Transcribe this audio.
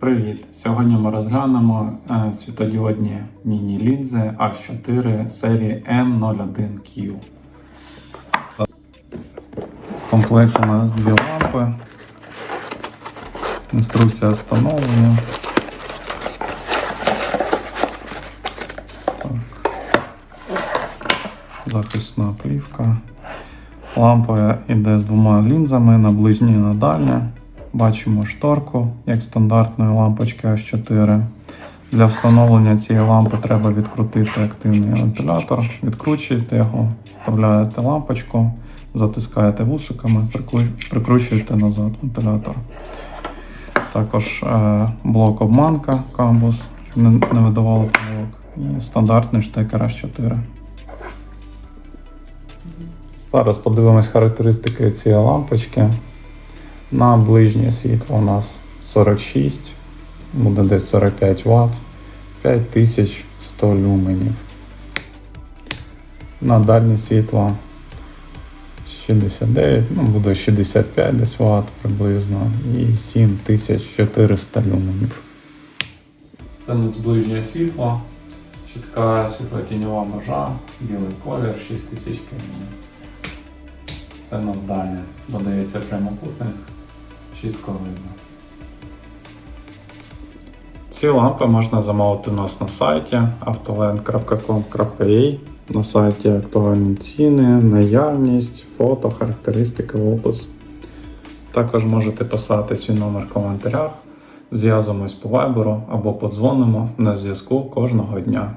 Привіт! Сьогодні ми розглянемо е, світодіодні міні-лінзи А4 серії M01Q. В комплекті у нас дві лампи, інструкція встановлення. Захисна плівка. Лампа йде з двома лінзами на ближнє і на дальнє. Бачимо шторку, як стандартної лампочки H4. Для встановлення цієї лампи треба відкрутити активний вентилятор, відкручуєте його, вставляєте лампочку, затискаєте вусиками, прикручуєте назад вентилятор. Також е, блок обманка камбус, не, не видавало помилок. І стандартний штекер H4. Зараз подивимось характеристики цієї лампочки. На ближнє світло у нас 46, буде десь 45 Вт, 5100 люменів. На дальнє світло 69, ну буде 65 десь Вт приблизно і 7400 люменів. Це не ближнє світло, чітка світлотіньова межа, білий колір 6000 кельвінів. Це на здання. Додається прямокутник, чітко видно. Ці лампи можна замовити у нас на сайті autoland.com.ua На сайті актуальні ціни, наявність, фото, характеристики, опис. Також можете писати свій номер в коментарях. Зв'язуємось по вайберу або подзвонимо на зв'язку кожного дня.